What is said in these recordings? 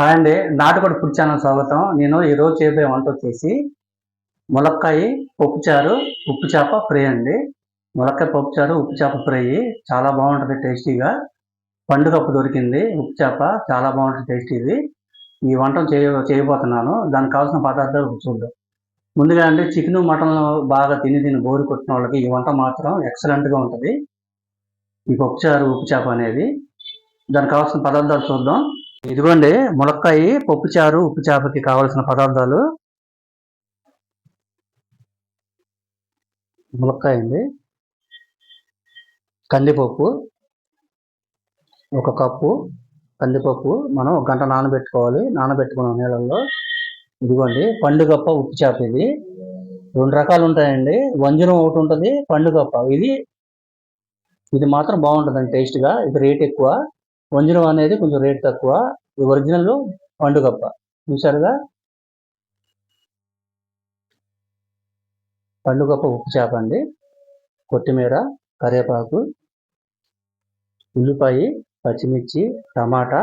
Hi అండి నాటుకోడి food channel స్వాగతం. నేను ఈరోజు చేయబోయే వంట వచ్చేసి ములక్కాయ పప్పుచారు ఉప్పు చేప ఫ్రై అండి. ములక్కాయ పప్పుచారు ఉప్పు చేప ఫ్రై. చాలా బాగుంటుంది టేస్టీగా. పండుగప్పు దొరికింది ఉప్పు చేప. చాలా బాగుంటుంది టేస్టీ ఇది ఈ వంట చేయ చేయబోతున్నాను. దానికి కావాల్సిన పదార్థాలు చూద్దాం. ముందుగా అండి చికెన్ మటన్ బాగా తిని తిని బోరు కొట్టిన వాళ్ళకి ఈ వంట మాత్రం ఎక్సలెంట్గా ఉంటుంది. ఈ పప్పుచారు ఉప్పు చేప అనేది. దానికి కావాల్సిన పదార్థాలు చూద్దాం. ఇదిగోండి ములక్కాయ పప్పు చారు ఉప్పు చేపకి కావలసిన పదార్థాలు. ములక్కాయ అండి. కందిపప్పు ఒక కప్పు. కందిపప్పు మనం ఒక గంట నానబెట్టుకోవాలి. నానబెట్టుకున్న నీళ్ళల్లో ఇదిగోండి పండుగప్ప ఉప్పు చేప ఇది. రెండు రకాలు ఉంటాయండి. వంజనం ఒకటి ఉంటుంది పండుగప్ప. ఇది ఇది మాత్రం బాగుంటుందండి టేస్ట్గా. ఇది రేట్ ఎక్కువ. వంజనం అనేది కొంచెం రేట్ తక్కువ. ఈ ఒరిజినల్ పండుగప్ప చూసారుగా పండుగప్ప ఉప్పు చేప అండి. కొత్తిమీర కరివేపాకు ఉల్లిపాయ పచ్చిమిర్చి టమాటా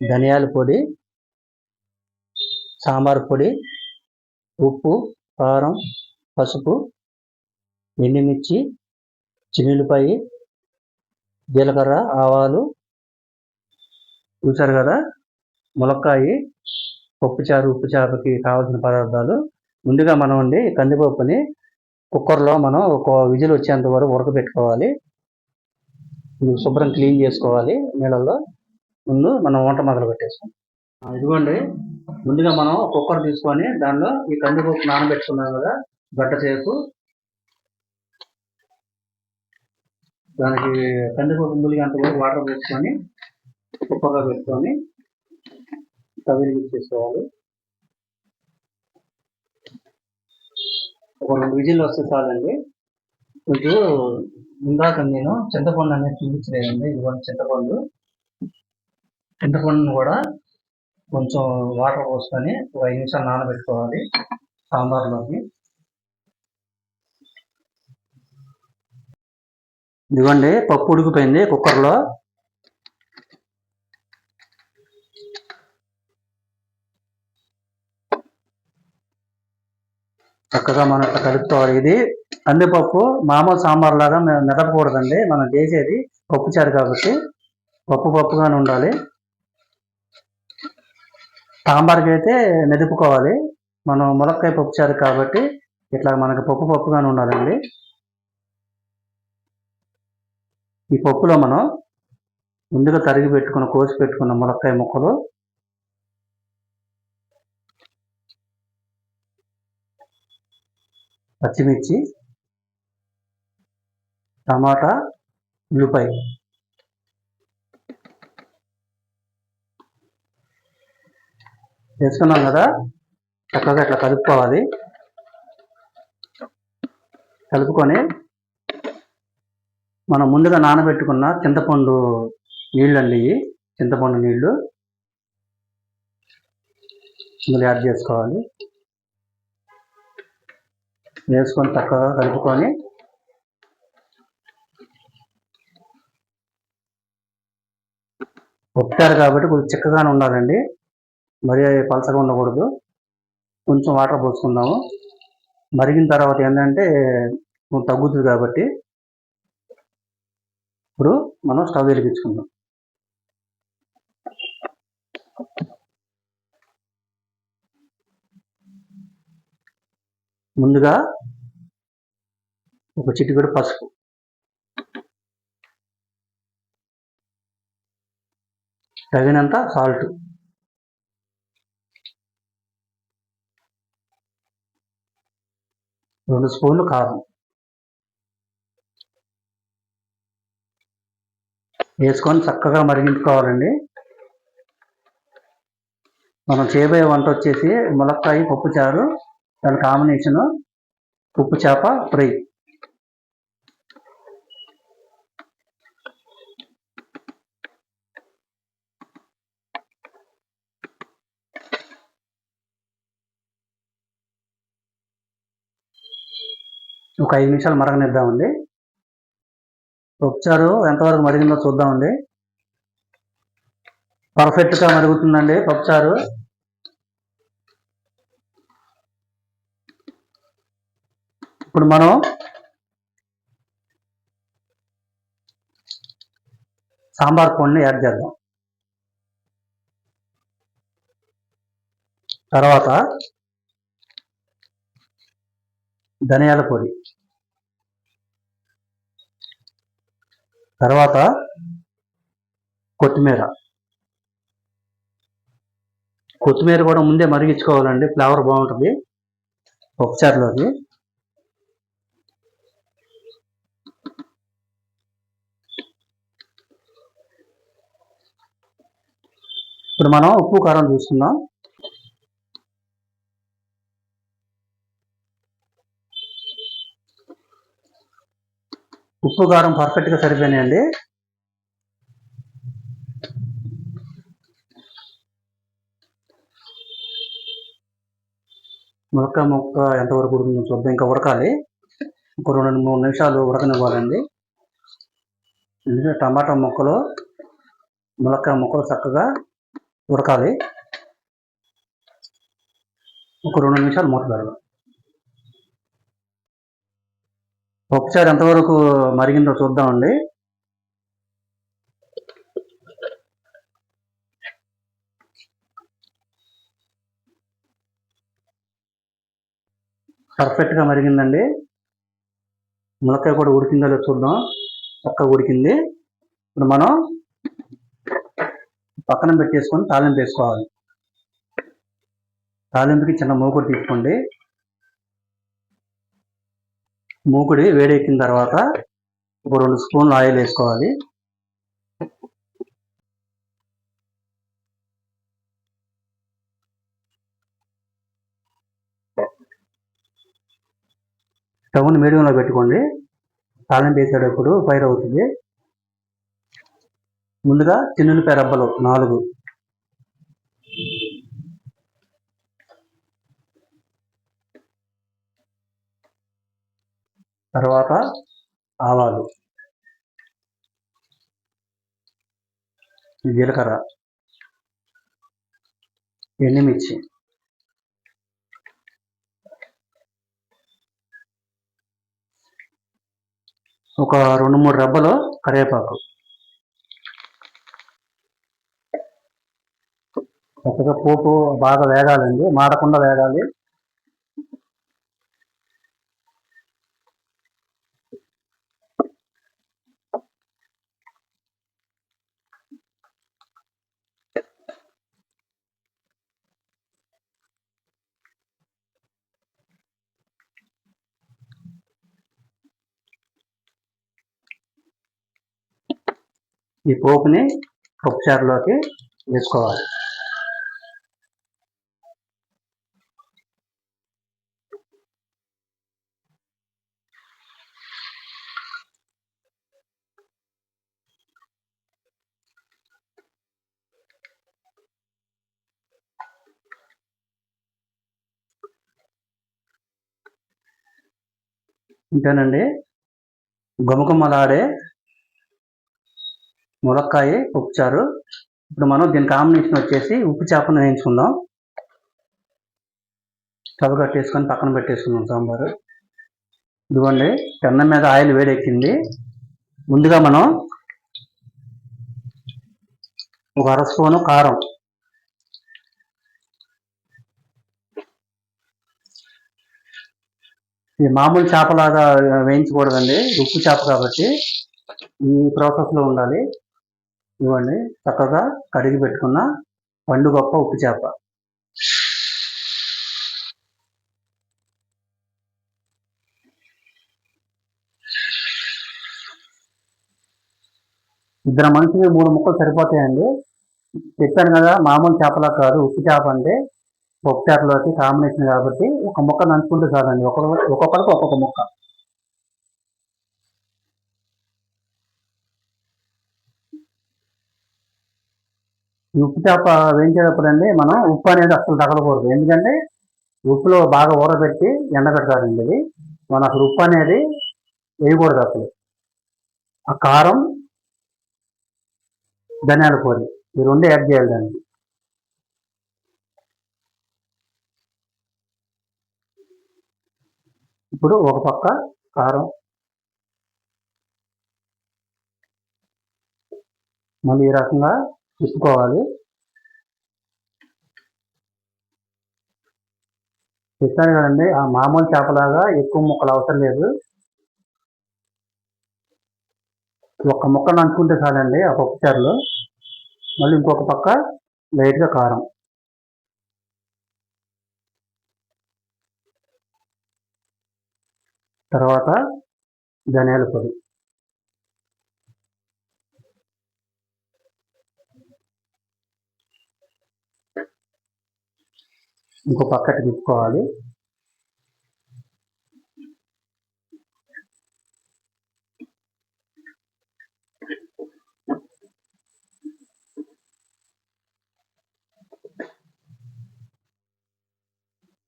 ధనియాల పొడి సాంబార్ పొడి ఉప్పు కారం పసుపు ఎండుమిర్చి చిన్నులపాయ జీలకర్ర ఆవాలు చూసారు కదా? ములక్కాయి పప్పుచారు ఉప్పు చేపకి కావాల్సిన పదార్థాలు. ముందుగా మనం అండి కందిపప్పుని కుక్కర్లో మనం ఒక విజిల్ వచ్చేంత వరకు ఉడకబెట్టుకోవాలి. శుభ్రం క్లీన్ చేసుకోవాలి నీళ్ళల్లో. ముందు మనం వంట మొదలు పెట్టేస్తాం. ఇదిగోండి. ముందుగా మనం కుక్కర్ తీసుకొని దానిలో ఈ కందిపప్పు నానబెట్టుకున్నాం కదా? గడ్డ చేపు దానికి కందిపప్పు ములిగంత వరకు వాటర్ పోసుకొని కుక్కర్లో పెట్టుకొని స్టవ్ వెలిగించేసుకోవాలి ఒక రెండు విజిల్ వస్తే చాలండి. కొంచెం ఇందాక నేను చింతపండు అనేది చూపించలేదండి. ఇదిగోండి చింతపండు. చింతపండును కూడా కొంచెం వాటర్ పోసుకొని ఒక ఐదు నిమిషాలు నానబెట్టుకోవాలి సాంబార్లోకి. ఇదిగోండి పప్పు ఉడికిపోయింది కుక్కర్లో. చక్కగా మనం ఇట్లా కలుపుకోవాలి ఇది కందిపప్పు మామూలు సాంబార్ లాగా మెదపకూడదండి. మనం చేసేది పప్పు చారు కాబట్టి పప్పు పప్పుగానే ఉండాలి. సాంబార్కి అయితే మెదుపుకోవాలి. మనం ములక్కాయ పప్పు చారు కాబట్టి ఇట్లా మనకి పప్పు పప్పుగానే ఉండాలండి. ఈ పప్పులో మనం ముందుగా తరిగి పెట్టుకున్న కోసి పెట్టుకున్న ములక్కాయ ముక్కలు పచ్చిమిర్చి టమాటా ఉల్లిపాయ. వేసుకున్నాం కదా? చక్కగా ఇట్లా కలుపుకోవాలి. కలుపుకొని మనం ముందుగా నానబెట్టుకున్న చింతపండు నీళ్ళండి చింతపండు నీళ్ళు. ఇందులో యాడ్ చేసుకోవాలి. వేసుకొని చక్కగా కలుపుకొని ఒప్పారు కాబట్టి కొంచెం చిక్కగానే ఉండాలండి. మరీ పలసగా ఉండకూడదు. కొంచెం వాటర్ పోసుకుందాము. మరిగిన తర్వాత ఏంటంటే తగ్గుతుంది కాబట్టి ఇప్పుడు మనం స్టవ్ వెలిగించుకుందాం. ముందుగా ఒక చిటికెడు పసుపు. తగినంత సాల్ట్ రెండు స్పూన్లు కారం. వేసుకొని చక్కగా మరిగించుకోవాలండి. మనం చేయబోయే వంట వచ్చేసి ములక్కాయ పప్పు చారు దాని కాంబినేషన్ ఉప్పు చేప ఫ్రై. ఒక ఐదు నిమిషాలు మరగనిద్దామండి. పప్పుచారు ఎంతవరకు మరిగిందో చూద్దామండి. పర్ఫెక్ట్గా మరుగుతుందండి పప్పుచారు. ఇప్పుడు మనం సాంబార్ పొడిని యాడ్ చేద్దాం. తర్వాత ధనియాల పొడి. తర్వాత కొత్తిమీర. కొత్తిమీర కూడా ముందే మరిగించుకోవాలండి. ఫ్లేవర్ బాగుంటుంది. ఒకసారిలోకి ఇప్పుడు మనం ఉప్పు కారం చూస్తున్నాం. ఉప్పు కారం పర్ఫెక్ట్గా సరిపోయినాయండి. ములక్క ముక్క ఎంతవరకు ఉడుకుందో చూద్దాం. ఇంకా ఉడకాలి. ఒక రెండు మూడు నిమిషాలు ఉడకనివ్వాలండి. ఎందుకంటే టమాటా ముక్కలు ములక్కాయ ముక్కలు చక్కగా ఉడకాలి. ఒక రెండు నిమిషాలు మూత పెడదాం. ఒకసారి ఎంతవరకు మరిగిందో చూద్దామండి. పర్ఫెక్ట్గా మరిగిందండి. ములక్కాయ కూడా ఉడికిందో లేదో చూద్దాం. చక్కగా ఉడికింది. ఇప్పుడు మనం పక్కన పెట్టేసుకొని తాలింపు వేసుకోవాలి. తాలింపుకి చిన్న మూకుడు తీసుకోండి. మూకుడి వేడెక్కిన తర్వాత ఇప్పుడు రెండు స్పూన్లు ఆయిల్ వేసుకోవాలి. స్టవ్ని మీడియంలో పెట్టుకోండి. తాలింపు వేసేటప్పుడు ఫైర్ అవుతుంది. ముందుగా చిన్నులపాయ రబ్బలు నాలుగు. తర్వాత ఆవాలు. జీలకర్ర. ఎండుమిర్చి. ఒక రెండు మూడు రెబ్బలు కరివేపాకు. చక్కగా పోపు బాగా వేగాలండి మాడకుండా వేగాలి. ఈ పోపుని పప్పుచారులోకి వేసుకోవాలి. ఇంతేనండి గుమగుమలాడే ములక్కాయ ఉప్పుచారు ఇప్పుడు మనం దీని కాంబినేషన్ వచ్చేసి ఉప్పు చేపను వేయించుకుందాం. స్టవ్ కట్టేసుకొని పక్కన పెట్టేసుకుందాం సాంబారు. ఇదిగోండి పెన్నం మీద ఆయిల్ వేడెక్కింది. ముందుగా మనం ఒక అర స్పూను కారం ఇది మామూలు చేపలాగా వేయించకూడదండి ఉప్పు చేప కాబట్టి ఈ ప్రాసెస్లో ఉండాలి. ఇవ్వండి చక్కగా కడిగి పెట్టుకున్న పండు గొప్ప ఉప్పు చేప. ఇద్దరు మనిషికి మూడు ముక్కలు సరిపోతాయండి. చెప్పాను కదా మామూలు చేపలా కాదు ఉప్పు చేప అంటే పప్పు చేపలోకి కాంబినేషన్ కాబట్టి ఒక ముక్క నంచుకుంటే చాలండి. ఒక్కొక్క ఒక్కొక్కరికి ఒక్కొక్క ముక్క. ఈ ఉప్పు చేప వేయించేటప్పుడు అండి మనం ఉప్పు అనేది అసలు తగలకూడదు. ఎందుకంటే ఉప్పులో బాగా ఊరబెట్టి ఎండబెడతారండి ఇది మనం అసలు ఉప్పు అనేది వేయకూడదు అసలు. ఆ కారం ధనియాల పొడి ఈ రెండు యాడ్ చేయాలి దానికి. ఇప్పుడు ఒక పక్క కారం. మళ్ళీ ఈ రకంగా తిప్పుకోవాలి చెప్పాను కదండి ఆ మామూలు చేపలాగా ఎక్కువ ముక్కలు అవసరం లేదు. ఒక్క ముక్కను అనుకుంటే చాలండి ఆ పప్పు చారులో మళ్ళీ ఇంకొక పక్క లైట్గా కారం. తర్వాత ధనియాల పొడి. ఇంకో పక్కకి తిప్పుకోవాలి.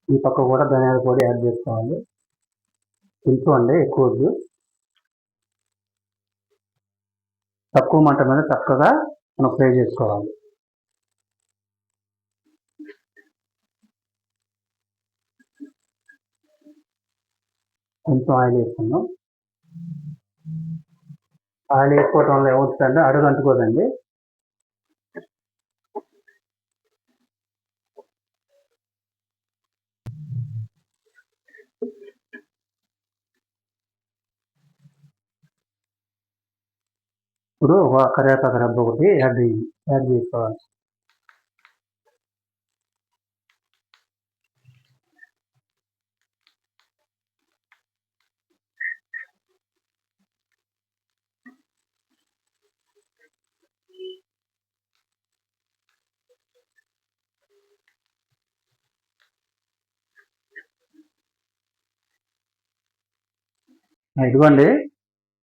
ఈ పక్క కూడా ధనియాల పొడి యాడ్ చేసుకోవాలి. కొంచెం అండి ఎక్కువ వద్దు. తక్కువ మంట మీద చక్కగా మనం ఫ్రై చేసుకోవాలి. కొంచెం ఆయిల్ వేసుకుందాం. ఆయిల్ వేసుకోవటం వల్ల ఏమవుతుందంటే అడుగు అంటుకోదండి. ఇప్పుడు ఒక కరివేపాకు రబ్బ ఒకటి యాడ్ యాడ్ చేసుకోవాలి ఇదిగోండి.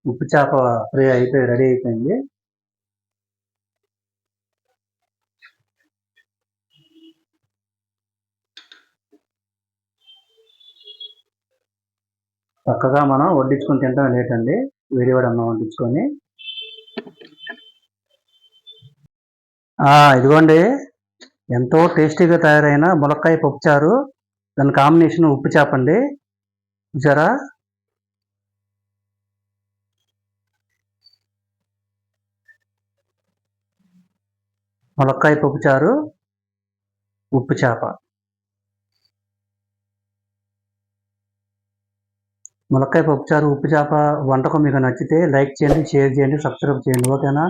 ఉప్పు చేప ఫ్రై అయిపోయి రెడీ అయిపోయింది. చక్కగా మనం వడ్డించుకొని తింటాం లేట్ అండి. అన్నం వడ్డించుకొని. ఇదిగోండి. ఎంతో టేస్టీగా తయారైన ములక్కాయ పప్పుచారు. దాని కాంబినేషన్ ఉప్పు చేపండి చూసారా? ములక్కాయ పప్పుచారు ఉప్పు చేప. ములక్కాయ పప్పుచారు ఉప్పు చేప వంటకం మీకు నచ్చితే లైక్ చేయండి షేర్ చేయండి సబ్స్క్రైబ్ చేయండి. ఓకేనా?